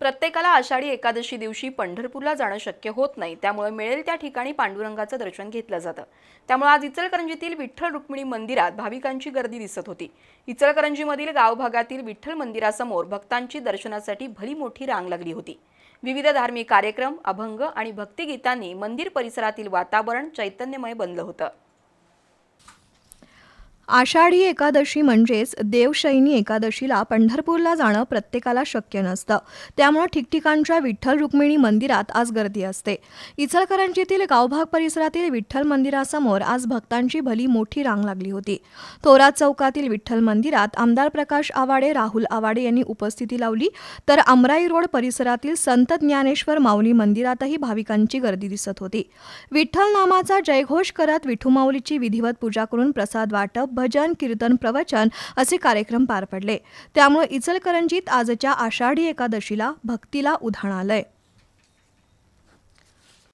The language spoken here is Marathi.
प्रत्येकाला आषाढी एकादशी दिवशी पंढरपूरला जाणं शक्य होत नाही. त्यामुळे मिळेल त्या ठिकाणी पांडुरंगाचं दर्शन घेतलं जातं. त्यामुळे आज इचलकरंजीतील विठ्ठल रुक्मिणी मंदिरात भाविकांची गर्दी दिसत होती. इचलकरंजीमधील गाव भागातील विठ्ठल मंदिरासमोर भक्तांची दर्शनासाठी भली मोठी रांग लागली होती. विविध धार्मिक कार्यक्रम अभंग आणि भक्तिगीतांनी मंदिर परिसरातील वातावरण चैतन्यमय बनलं होतं. आषाढी एकादशी म्हणजेच देवशयनी एकादशीला पंढरपूरला जाणं प्रत्येकाला शक्य नसतं. त्यामुळं ठिकठिकाणच्या विठ्ठल रुक्मिणी मंदिरात आज गर्दी असते. इचलकरंजीतील गावभाग परिसरातील विठ्ठल मंदिरासमोर आज भक्तांची भली मोठी रांग लागली होती. थोरात चौकातील विठ्ठल मंदिरात आमदार प्रकाश आवाडे राहुल आवाडे यांनी उपस्थिती लावली. तर अमराई रोड परिसरातील संत ज्ञानेश्वर माऊली मंदिरातही भाविकांची गर्दी दिसत होती. विठ्ठल नामाचा जयघोष करत विठुमाऊलीची विधिवत पूजा करून प्रसाद वाटप भजन कीर्तन प्रवचन असे कार्यक्रम पार पडले. त्यामुळे इचलकरंजीत आजच्या आषाढी एकादशीला भक्तीला उधाण आलंय.